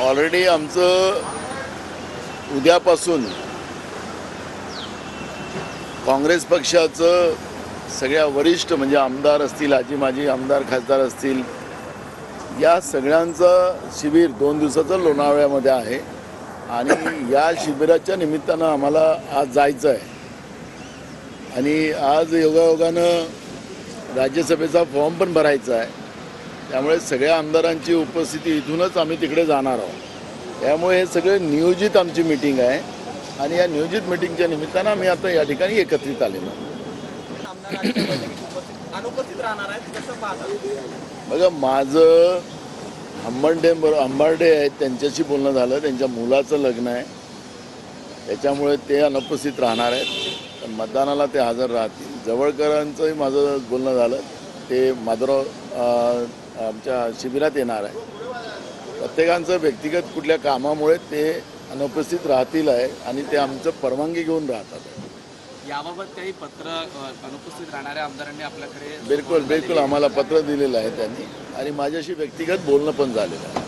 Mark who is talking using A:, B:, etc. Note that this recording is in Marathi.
A: ऑलरेडी आमचं उद्यापासून काँग्रेस पक्षाचं सगळ्या वरिष्ठ म्हणजे आमदार असतील आजी माजी आमदार खासदार असतील या सगळ्यांचं शिबिर दोन दिवसाचं लोणावळ्यामध्ये आहे. आणि या शिबिराच्या निमित्तानं आम्हाला आज जायचं आहे आणि आज योगायोगानं राज्यसभेचा फॉर्म पण भरायचा आहे त्यामुळे सगळ्या आमदारांची उपस्थिती इथूनच आम्ही तिकडे जाणार आहोत. त्यामुळे हे सगळं नियोजित आमची मिटिंग आहे. आणि या नियोजित मिटिंगच्या निमित्तानं आम्ही आता या ठिकाणी एकत्रित आलेलो बघा माझं बरोबर अंबार्डे आहेत त्यांच्याशी बोलणं झालं त्यांच्या मुलाचं लग्न आहे. त्याच्यामुळे ते अनुपस्थित राहणार आहेत. मतदानाला ते हजर राहतील. जवळकरांचंही माझं बोलणं झालं. ते माधवराव अं, आमच्या शिबिरात येणार आहे. प्रत्येकांचं व्यक्तिगत कुठल्या कामामुळे ते अनुपस्थित राहतील आहे आणि ते आमचं परवानगी घेऊन राहतात
B: याबाबत काही पत्र अनुपस्थित राहणाऱ्या आमदारांनी आपल्याकडे
A: बिलकुल बिलकुल. आम्हाला पत्र दिलेलं आहे त्यांनी. आणि माझ्याशी व्यक्तिगत बोलणं पण झालेलं आहे.